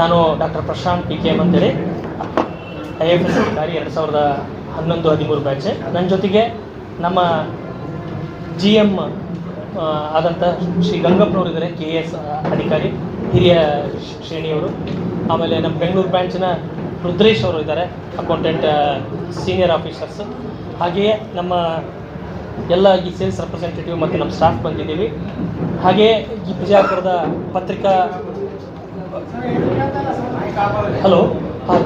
ನಾನು doctor Prashanth P K M ಅಂತೇಳಿ I F S ಅಧಿಕಾರಿ ಎರಡು ಸಾವಿರದ ಹನ್ನೊಂದು, ಹದಿಮೂರು ಬ್ಯಾಚ್ ನನ್ನ ಜೊತೆಗೆ ನಮ್ಮ ಜಿ ಎಂ ಆದಂಥ ಶ್ರೀ ಗಂಗಪ್ಪನವರು ಇದ್ದಾರೆ ಕೆ ಎಸ್ ಅಧಿಕಾರಿ, ಹಿರಿಯ ಶ್ರೇಣಿಯವರು. ಆಮೇಲೆ ನಮ್ಮ ಬೆಂಗಳೂರು ಬ್ರಾಂಚಿನ ರುದ್ರೇಶ್ ಅವರು ಇದ್ದಾರೆ ಅಕೌಂಟೆಂಟ್ ಸೀನಿಯರ್ ಆಫೀಸರ್ಸ್ ಹಾಗೆಯೇ ನಮ್ಮ ಎಲ್ಲ ಈ ಸೇಲ್ಸ್ ರೆಪ್ರೆಸೆಂಟೇಟಿವ್ ಮತ್ತು ನಮ್ಮ ಸ್ಟಾಫ್ ಬಂದಿದ್ದೀವಿ. ಹಾಗೆಯೇ ಈ ಬಿಜಾಪುರದ ಪತ್ರಿಕಾ ಹಲೋ ಹಾಂ.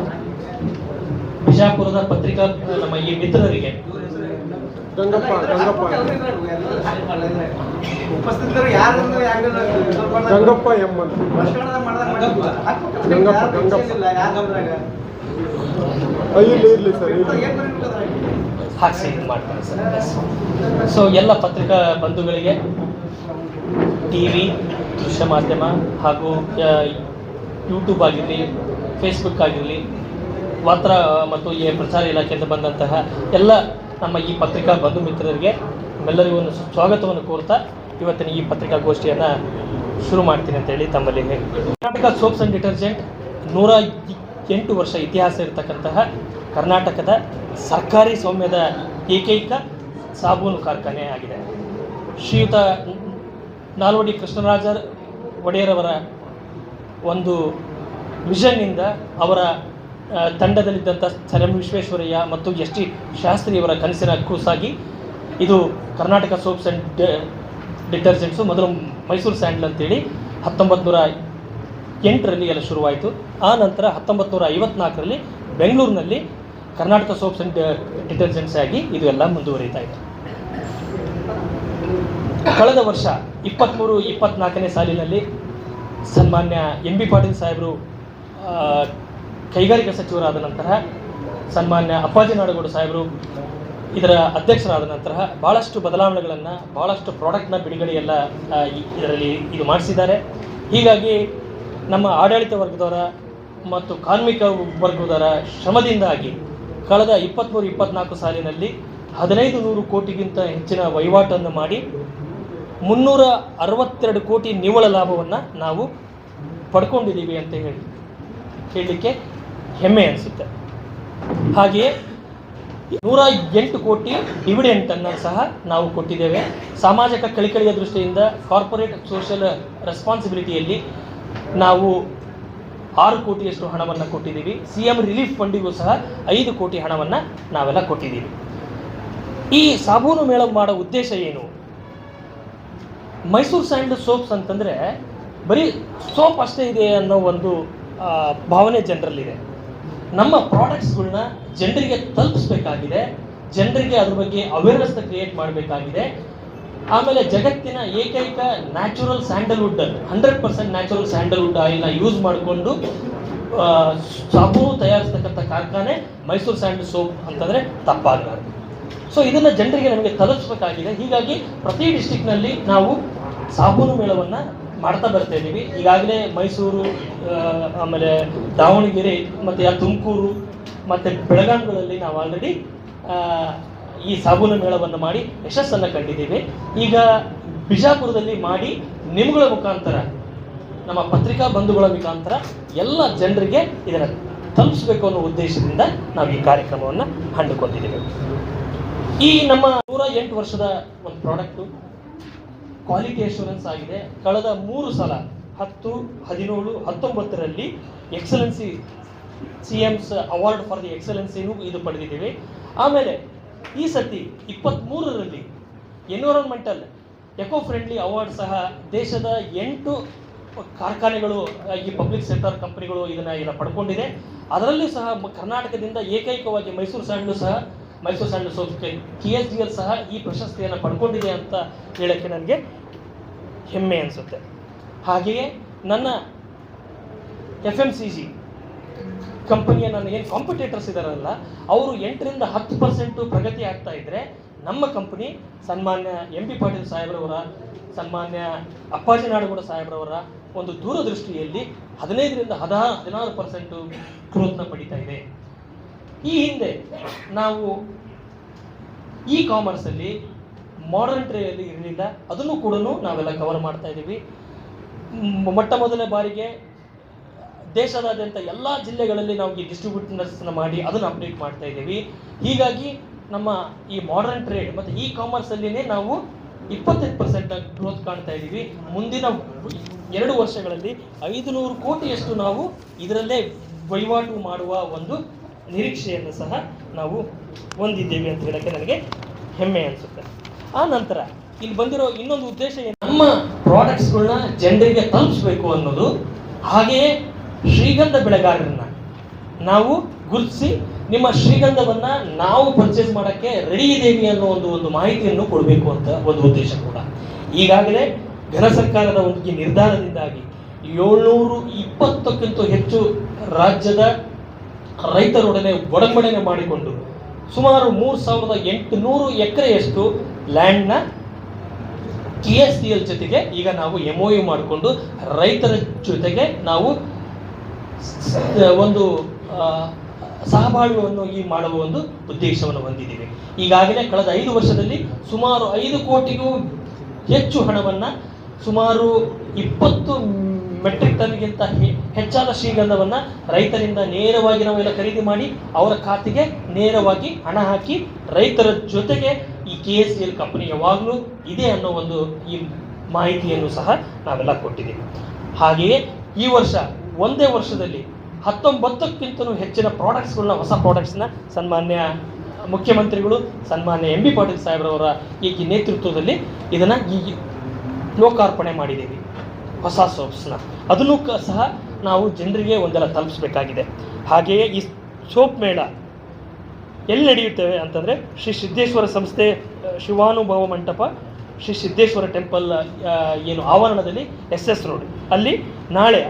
ಬಿಜಾಪುರದ ಪತ್ರಿಕಾ ನಮ್ಮ ಈ ಮಿತ್ರರಿಗೆ. ಗಂಗಪ್ಪ ಗಂಗಪ್ಪ. ಉಪಸ್ಥಿತರು ಯಾರು ಗಂಗಪ್ಪ ಎಂ ಗಂಗಪ್ಪ, ಗಂಗಪ್ಪ. ಆ, ಇಲ್ಲಿ ಇರ್ಲಿ ಸರ್ ಇಲ್ಲಿ ಹಾಕ್ಸಿ ಇದು ಮಾಡ್ತಾರೆ ಸರ್. ಸೊ ಎಲ್ಲ ಪತ್ರಿಕಾ ಬಂಧುಗಳಿಗೆ ಟಿ ವಿ ದೃಶ್ಯ ಮಾಧ್ಯಮ ಹಾಗೂ ಯೂಟ್ಯೂಬ್ ಆಗಿರಲಿ ಫೇಸ್ಬುಕ್ ಆಗಿರಲಿ, ವಾರ್ತಾ ಮತ್ತು ಈ ಪ್ರಚಾರ ಇಲಾಖೆಯಿಂದ ಬಂದಂತಹ ಎಲ್ಲ ನಮ್ಮ ಈ ಪತ್ರಿಕಾ ಬಂಧು ಮಿತ್ರರಿಗೆ ನಮ್ಮೆಲ್ಲರಿಗೂ ಒಂದು ಸ್ವಾಗತವನ್ನು ಕೋರ್ತಾ ಇವತ್ತಿನ ಈ ಪತ್ರಿಕಾಗೋಷ್ಠಿಯನ್ನು ಶುರು ಮಾಡ್ತೀನಿ ಅಂತ ಹೇಳಿ ತಮ್ಮಲ್ಲಿ ಕರ್ನಾಟಕ ಸೋಪ್ಸ್ ಆ್ಯಂಡ್ ಡಿಟರ್ಜೆಂಟ್ ನೂರ ಎಂಟು ವರ್ಷ ಇತಿಹಾಸ ಇರತಕ್ಕಂತಹ ಕರ್ನಾಟಕದ ಸರ್ಕಾರಿ ಸ್ವಾಮ್ಯದ ಏಕೈಕ ಸಾಬೂನು ಕಾರ್ಖಾನೆ ಆಗಿದೆ. ಶ್ರೀಯುತ ನಾಲ್ವಡಿ ಕೃಷ್ಣರಾಜ ಒಡೆಯರವರ ಒಂದು ವಿಷನ್ನಿಂದ ಅವರ ತಂಡದಲ್ಲಿದ್ದಂಥ ಸರ್ ಎಂ ವಿಶ್ವೇಶ್ವರಯ್ಯ ಮತ್ತು ಎಸ್ ಟಿ ಶಾಸ್ತ್ರಿಯವರ ಕನಸಿನ ಕೂಸಾಗಿ ಇದು ಕರ್ನಾಟಕ ಸೋಪ್ಸ್ ಆ್ಯಂಡ್ ಡಿಟರ್ಜೆಂಟ್ಸು ಮೊದಲು ಮೈಸೂರು ಸ್ಯಾಂಡಲ್ ಅಂತೇಳಿ ಹತ್ತೊಂಬತ್ತು ನೂರ ಎಂಟರಲ್ಲಿ ಎಲ್ಲ ಶುರುವಾಯಿತು. ಆ ನಂತರ ಹತ್ತೊಂಬತ್ತು ನೂರ ಐವತ್ನಾಲ್ಕರಲ್ಲಿ ಬೆಂಗಳೂರಿನಲ್ಲಿ ಕರ್ನಾಟಕ ಸೋಪ್ಸ್ ಆ್ಯಂಡ್ ಡಿಟರ್ಜೆಂಟ್ಸ್ ಆಗಿ ಇದು ಎಲ್ಲ ಮುಂದುವರಿತಾ ಇದೆ. ಕಳೆದ ವರ್ಷ ಇಪ್ಪತ್ತ್ಮೂರು ಇಪ್ಪತ್ನಾಲ್ಕನೇ ಸಾಲಿನಲ್ಲಿ ಸನ್ಮಾನ್ಯ ಎಂ ಬಿ ಪಾಟೀಲ್ ಸಾಹೇಬರು ಕೈಗಾರಿಕಾ ಸಚಿವರಾದ ನಂತರ, ಸನ್ಮಾನ್ಯ ಅಪ್ಪಾಜಿ ನಾಡಗೌಡ ಸಾಹೇಬರು, ಇದರ ಅಧ್ಯಕ್ಷರಾದ ನಂತರ ಭಾಳಷ್ಟು ಬದಲಾವಣೆಗಳನ್ನು ಭಾಳಷ್ಟು ಪ್ರಾಡಕ್ಟ್ನ ಬಿಡುಗಡೆಯೆಲ್ಲ ಇದರಲ್ಲಿ ಇದು ಮಾಡಿಸಿದ್ದಾರೆ. ಹೀಗಾಗಿ ನಮ್ಮ ಆಡಳಿತ ವರ್ಗದವರ ಮತ್ತು ಕಾರ್ಮಿಕ ವರ್ಗದವರ ಶ್ರಮದಿಂದಾಗಿ ಕಳೆದ ಇಪ್ಪತ್ತ್ಮೂರು ಇಪ್ಪತ್ನಾಲ್ಕು ಸಾಲಿನಲ್ಲಿ ಹದಿನೈದು ನೂರು ಕೋಟಿಗಿಂತ ಹೆಚ್ಚಿನ ವಹಿವಾಟನ್ನು ಮಾಡಿ ಮುನ್ನೂರ ಅರವತ್ತೆರಡು ಕೋಟಿ ನಿವ್ವಳ ಲಾಭವನ್ನು ನಾವು ಪಡ್ಕೊಂಡಿದ್ದೀವಿ ಅಂತ ಹೇಳಿ ಹೇಳಲಿಕ್ಕೆ ಹೆಮ್ಮೆ ಅನಿಸುತ್ತೆ. ಹಾಗೆಯೇ ನೂರ ಎಂಟು ಕೋಟಿ ಡಿವಿಡೆಂಟನ್ನು ಸಹ ನಾವು ಕೊಟ್ಟಿದ್ದೇವೆ. ಸಾಮಾಜಿಕ ಕಳಿಕಳಿಯ ದೃಷ್ಟಿಯಿಂದ ಕಾರ್ಪೊರೇಟ್ ಸೋಷಿಯಲ್ ರೆಸ್ಪಾನ್ಸಿಬಿಲಿಟಿಯಲ್ಲಿ ನಾವು ಆರು ಕೋಟಿಯಷ್ಟು ಹಣವನ್ನು ಕೊಟ್ಟಿದ್ದೀವಿ. ಸಿ ಎಂ ರಿಲೀಫ್ ಫಂಡಿಗೂ ಸಹ ಐದು ಕೋಟಿ ಹಣವನ್ನು ನಾವೆಲ್ಲ ಕೊಟ್ಟಿದ್ದೀವಿ. ಈ ಸಾಬೂನು ಮೇಳ ಮಾಡೋ ಉದ್ದೇಶ ಏನು? ಮೈಸೂರು ಸ್ಯಾಂಡಲ್ ಸೋಪ್ಸ್ ಅಂತಂದರೆ ಬರೀ ಸೋಪ್ ಅಷ್ಟೇ ಇದೆ ಅನ್ನೋ ಒಂದು ಭಾವನೆ ಜನರಲ್ಲಿದೆ. ನಮ್ಮ ಪ್ರಾಡಕ್ಟ್ಸ್ಗಳನ್ನ ಜನರಿಗೆ ತಲುಪಿಸ್ಬೇಕಾಗಿದೆ, ಜನರಿಗೆ ಅದ್ರ ಬಗ್ಗೆ ಅವೇರ್ನೆಸ್ನ ಕ್ರಿಯೇಟ್ ಮಾಡಬೇಕಾಗಿದೆ. ಆಮೇಲೆ ಜಗತ್ತಿನ ಏಕೈಕ natural sandalwood hundred percent natural sandalwood ಆಯಿಲ್ನ use ಮಾಡಿಕೊಂಡು ಸಾಬೂನು ತಯಾರಿಸ್ತಕ್ಕಂಥ ಕಾರ್ಖಾನೆ ಮೈಸೂರು ಸ್ಯಾಂಡಲ್ ಸೋಪ್ ಅಂತಂದರೆ ತಪ್ಪಾಗಲಾರದು ಸೊ ಇದನ್ನು ಜನರಿಗೆ ನಮಗೆ ತಲುಪಿಸಬೇಕಾಗಿದೆ. ಹೀಗಾಗಿ ಪ್ರತಿ ಡಿಸ್ಟಿಕ್ನಲ್ಲಿ ನಾವು ಸಾಬೂನು ಮೇಳವನ್ನು ಮಾಡ್ತಾ ಬರ್ತಾ ಇದ್ದೀವಿ ಈಗಾಗಲೇ ಮೈಸೂರು ಆಮೇಲೆ ದಾವಣಗೆರೆ, ಮತ್ತು ತುಮಕೂರು, ಮತ್ತು ಬೆಳಗಾವಿಗಳಲ್ಲಿ ನಾವು ಆಲ್ರೆಡಿ ಈ ಸಾಬೂನು ಮೇಳವನ್ನು ಮಾಡಿ ಯಶಸ್ಸನ್ನು ಕಂಡಿದ್ದೀವಿ. ಈಗ ಬಿಜಾಪುರದಲ್ಲಿ ಮಾಡಿ ನಿಮ್ಗಳ ಮುಖಾಂತರ, ನಮ್ಮ ಪತ್ರಿಕಾ ಬಂಧುಗಳ ಮುಖಾಂತರ ಎಲ್ಲ ಜನರಿಗೆ ಇದನ್ನು ತಲುಪಿಸಬೇಕು ಅನ್ನೋ ಉದ್ದೇಶದಿಂದ ನಾವು ಈ ಕಾರ್ಯಕ್ರಮವನ್ನು ಹಮ್ಮಿಕೊಂಡಿದ್ದೀವಿ ಈ ನಮ್ಮ ನೂರ ಎಂಟು ವರ್ಷದ ಒಂದು ಪ್ರಾಡಕ್ಟು ಕ್ವಾಲಿಟಿ ಅಶ್ಯೂರೆನ್ಸ್ ಆಗಿದೆ. ಕಳೆದ ಮೂರು ಸಲ, ಹತ್ತು, ಹದಿನೇಳು, ಹತ್ತೊಂಬತ್ತರಲ್ಲಿ excellency C M's award for the ಎಕ್ಸಲೆನ್ಸಿನೂ ಇದು ಪಡೆದಿದ್ದೀವಿ. ಆಮೇಲೆ ಈ ಸತಿ ಇಪ್ಪತ್ತ್ಮೂರರಲ್ಲಿ ಎನ್ವಿರಾನ್ಮೆಂಟಲ್ ಎಕೋ ಫ್ರೆಂಡ್ಲಿ ಅವಾರ್ಡ್ ಸಹ ದೇಶದ ಎಂಟು ಕಾರ್ಖಾನೆಗಳು, ಈ ಪಬ್ಲಿಕ್ ಸೆಕ್ಟರ್ ಕಂಪನಿಗಳು ಇದನ್ನು ಇದನ್ನು ಪಡ್ಕೊಂಡಿದೆ. ಅದರಲ್ಲೂ ಸಹ ಕರ್ನಾಟಕದಿಂದ ಏಕೈಕವಾಗಿ ಮೈಸೂರು ಸ್ಯಾಂಡ್ಲು ಸಹ ಮೈಸೂರು ಸಣ್ಣ soap K S G L ಸಹ ಈ ಪ್ರಶಸ್ತಿಯನ್ನು ಪಡ್ಕೊಂಡಿದೆ ಅಂತ ಹೇಳೋಕ್ಕೆ ನನಗೆ ಹೆಮ್ಮೆ ಅನಿಸುತ್ತೆ. ಹಾಗೆಯೇ ನನ್ನ ಎಫ್ ಎಂ ಸಿ ಜಿ ಕಂಪನಿಯ ನನ್ನ ಏನು ಕಾಂಪಿಟೇಟರ್ಸ್ ಇದ್ದಾರಲ್ಲ ಅವರು ಎಂಟರಿಂದ ಹತ್ತು ಪರ್ಸೆಂಟು ಪ್ರಗತಿ ಆಗ್ತಾ ಇದ್ದರೆ ನಮ್ಮ ಕಂಪನಿ ಸನ್ಮಾನ್ಯ ಎಂ ಬಿ ಪಾಟೀಲ್ ಸಾಹೇಬ್ರವರ, ಸನ್ಮಾನ್ಯ ಅಪ್ಪಾಜಿ ನಾಡಗೌಡ ಸಾಹೇಬ್ರವರ ಒಂದು ದೂರದೃಷ್ಟಿಯಲ್ಲಿ ಹದಿನೈದರಿಂದ ಹದಿನಾರು ಹದಿನಾರು ಪರ್ಸೆಂಟು ಗ್ರೋತ್ನ ಪಡಿತಾ ಇದೆ. ಈ ಹಿಂದೆ ನಾವು ಇ ಕಾಮರ್ಸಲ್ಲಿ ಮಾಡರ್ನ್ ಟ್ರೇಯಲ್ಲಿ ಇರಲಿಲ್ಲ, ಅದನ್ನು ಕೂಡ ನಾವೆಲ್ಲ ಕವರ್ ಮಾಡ್ತಾ ಇದ್ದೀವಿ. ಮೊಟ್ಟ ಮೊದಲ ಬಾರಿಗೆ ದೇಶದಾದ್ಯಂತ ಎಲ್ಲ ಜಿಲ್ಲೆಗಳಲ್ಲಿ ನಾವು ಈ ಡಿಸ್ಟ್ರಿಬ್ಯೂಟರ್ಸ್ನ ಮಾಡಿ ಅದನ್ನು ಅಪ್ಡೇಟ್ ಮಾಡ್ತಾ ಇದ್ದೀವಿ. ಹೀಗಾಗಿ ನಮ್ಮ ಈ ಮಾಡರ್ನ್ ಟ್ರೇಡ್ ಮತ್ತು ಇ ಕಾಮರ್ಸಲ್ಲಿನೇ ನಾವು ಇಪ್ಪತ್ತೈದು ಪರ್ಸೆಂಟ್ ಗ್ರೋತ್ ಕಾಣ್ತಾ ಇದ್ದೀವಿ. ಮುಂದಿನ ಎರಡು ವರ್ಷಗಳಲ್ಲಿ ಐದು ನೂರು ಕೋಟಿಯಷ್ಟು ನಾವು ಇದರಲ್ಲೇ ವಹಿವಾಟು ಮಾಡುವ ಒಂದು ನಿರೀಕ್ಷೆಯನ್ನು ಸಹ ನಾವು ಹೊಂದಿದ್ದೇವೆ ಅಂತ ಹೇಳಕ್ಕೆ ನನಗೆ ಹೆಮ್ಮೆ ಅನಿಸುತ್ತೆ. ಆ ನಂತರ ಇಲ್ಲಿ ಬಂದಿರೋ ಇನ್ನೊಂದು ಉದ್ದೇಶ ಏನು? ನಮ್ಮ ಪ್ರಾಡಕ್ಟ್ಸ್ಗಳನ್ನ ಜನರಿಗೆ ತಲುಪಿಸ್ಬೇಕು ಅನ್ನೋದು. ಹಾಗೆಯೇ ಶ್ರೀಗಂಧ ಬೆಳೆಗಾರರನ್ನ ನಾವು ಗುರುತಿಸಿ ನಿಮ್ಮ ಶ್ರೀಗಂಧವನ್ನ ನಾವು ಪರ್ಚೇಸ್ ಮಾಡೋಕ್ಕೆ ರೆಡಿ ಇದ್ದೇವೆ ಅನ್ನೋ ಒಂದು ಒಂದು ಮಾಹಿತಿಯನ್ನು ಕೊಡಬೇಕು ಅಂತ ಒಂದು ಉದ್ದೇಶ ಕೂಡ. ಈಗಾಗಲೇ ಘನ ಸರ್ಕಾರದ ಒಂದು ನಿರ್ಧಾರದಿಂದಾಗಿ ಏಳ್ನೂರು ಇಪ್ಪತ್ತಕ್ಕಿಂತ ಹೆಚ್ಚು ರಾಜ್ಯದ ರೈತರೊಡನೆ ಒಡಂಬಡಿಕೆ ಮಾಡಿಕೊಂಡು ಸುಮಾರು ಮೂರು ಸಾವಿರದ ಎಂಟುನೂರು ಎಕರೆಯಷ್ಟು ಲ್ಯಾಂಡ್ನ ಟಿ ಎಸ್ ಟಿ ಎಲ್ ಜೊತೆಗೆ ಈಗ ನಾವು ಎಂ ಯು ಮಾಡಿಕೊಂಡು ರೈತರ ಜೊತೆಗೆ ನಾವು ಒಂದು ಸಹಬಾಳ್ವೆಯನ್ನು ಈ ಮಾಡುವ ಒಂದು ಉದ್ದೇಶವನ್ನು ಹೊಂದಿದ್ದೀವಿ. ಈಗಾಗಲೇ ಕಳೆದ ಐದು ವರ್ಷದಲ್ಲಿ ಸುಮಾರು ಐದು ಕೋಟಿಗೂ ಹೆಚ್ಚು ಹಣವನ್ನು ಸುಮಾರು ಇಪ್ಪತ್ತು ಮೆಟ್ರಿಕ್ ಟನ್ಗಿಂತ ಹೆಚ್ಚಾದ ಶ್ರೀಗಂಧವನ್ನು ರೈತರಿಂದ ನೇರವಾಗಿ ನಾವೆಲ್ಲ ಖರೀದಿ ಮಾಡಿ ಅವರ ಖಾತೆಗೆ ನೇರವಾಗಿ ಹಣ ಹಾಕಿ ರೈತರ ಜೊತೆಗೆ ಈ ಕೆ ಎಸ್ ಎಲ್ ಕಂಪನಿ ಯಾವಾಗಲೂ ಇದೆ ಅನ್ನೋ ಒಂದು ಈ ಮಾಹಿತಿಯನ್ನು ಸಹ ನಾವೆಲ್ಲ ಕೊಟ್ಟಿದ್ದೀವಿ. ಹಾಗೆಯೇ ಈ ವರ್ಷ ಒಂದೇ ವರ್ಷದಲ್ಲಿ ಹತ್ತೊಂಬತ್ತಕ್ಕಿಂತಲೂ ಹೆಚ್ಚಿನ ಪ್ರಾಡಕ್ಟ್ಸ್ಗಳನ್ನ ಹೊಸ ಪ್ರಾಡಕ್ಟ್ಸ್ನ ಸನ್ಮಾನ್ಯ ಮುಖ್ಯಮಂತ್ರಿಗಳು, ಸನ್ಮಾನ್ಯ ಎಂ ಬಿ ಪಾಟೀಲ್ ಸಾಹೇಬ್ರವರ ಈ ನೇತೃತ್ವದಲ್ಲಿ ಇದನ್ನು ಈ ಲೋಕಾರ್ಪಣೆ ಮಾಡಿದ್ದೀವಿ. ಹೊಸ ಸೋಪ್ಸ್ನ. ಅದನ್ನು ಸಹ ನಾವು ಜನರಿಗೆ ಒಂದೆಲ್ಲ ತಲುಪಿಸ್ಬೇಕಾಗಿದೆ. ಹಾಗೆಯೇ ಈ ಸೋಪ್ ಮೇಳ ಎಲ್ಲಿ ನಡೆಯುತ್ತೇವೆ ಅಂತಂದರೆ ಶ್ರೀ ಸಿದ್ದೇಶ್ವರ ಸಂಸ್ಥೆ ಶಿವಾನುಭವ ಮಂಟಪ ಶ್ರೀ ಸಿದ್ದೇಶ್ವರ ಟೆಂಪಲ್ ಏನು ಆವರಣದಲ್ಲಿ ಎಸ್ ಎಸ್ ರೋಡ್. ಅಲ್ಲಿ ನಾಳೆ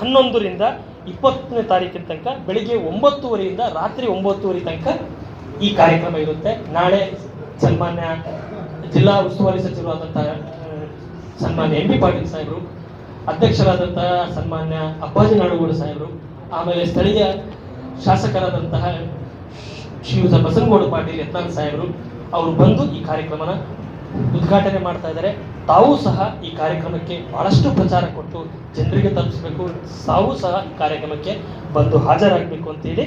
ಹನ್ನೊಂದರಿಂದ ಇಪ್ಪತ್ತನೇ ತಾರೀಕಿನ ತನಕ ಬೆಳಿಗ್ಗೆ ಒಂಬತ್ತುವರೆಯಿಂದ ರಾತ್ರಿ ಒಂಬತ್ತುವರೆ ತನಕ ಈ ಕಾರ್ಯಕ್ರಮ ಇರುತ್ತೆ. ನಾಳೆ ಸನ್ಮಾನ್ಯ ಜಿಲ್ಲಾ ಉಸ್ತುವಾರಿ ಸಚಿವರಾದಂತಹ ಆ, ಸನ್ಮಾನ್ಯ ಎಂ ಬಿ ಪಾಟೀಲ್ ಸಾಹೇಬರು ಅಧ್ಯಕ್ಷರಾದಂತಹ ಸನ್ಮಾನ್ಯ ಅಪ್ಪಾಜಿ ನಾಡುಗೋಡು ಸಾಹೇಬರು, ಆಮೇಲೆ ಸ್ಥಳೀಯ ಶಾಸಕರಾದಂತಹ ಶ್ರೀಯುತ ಬಸನಗೌಡ ಪಾಟೀಲ್ ಯತ್ನಾಳ್ ಸಾಹೇಬರು, ಅವರು ಬಂದು ಈ ಕಾರ್ಯಕ್ರಮನ ಉದ್ಘಾಟನೆ ಮಾಡ್ತಾ ಇದ್ದಾರೆ. ತಾವೂ ಸಹ ಈ ಕಾರ್ಯಕ್ರಮಕ್ಕೆ ಬಹಳಷ್ಟು ಪ್ರಚಾರ ಕೊಟ್ಟು, ಜನರಿಗೆ ತಲುಪಿಸಬೇಕು, ತಾವು ಸಹ ಈ ಕಾರ್ಯಕ್ರಮಕ್ಕೆ ಬಂದು ಹಾಜರಾಗಬೇಕು ಅಂತೇಳಿ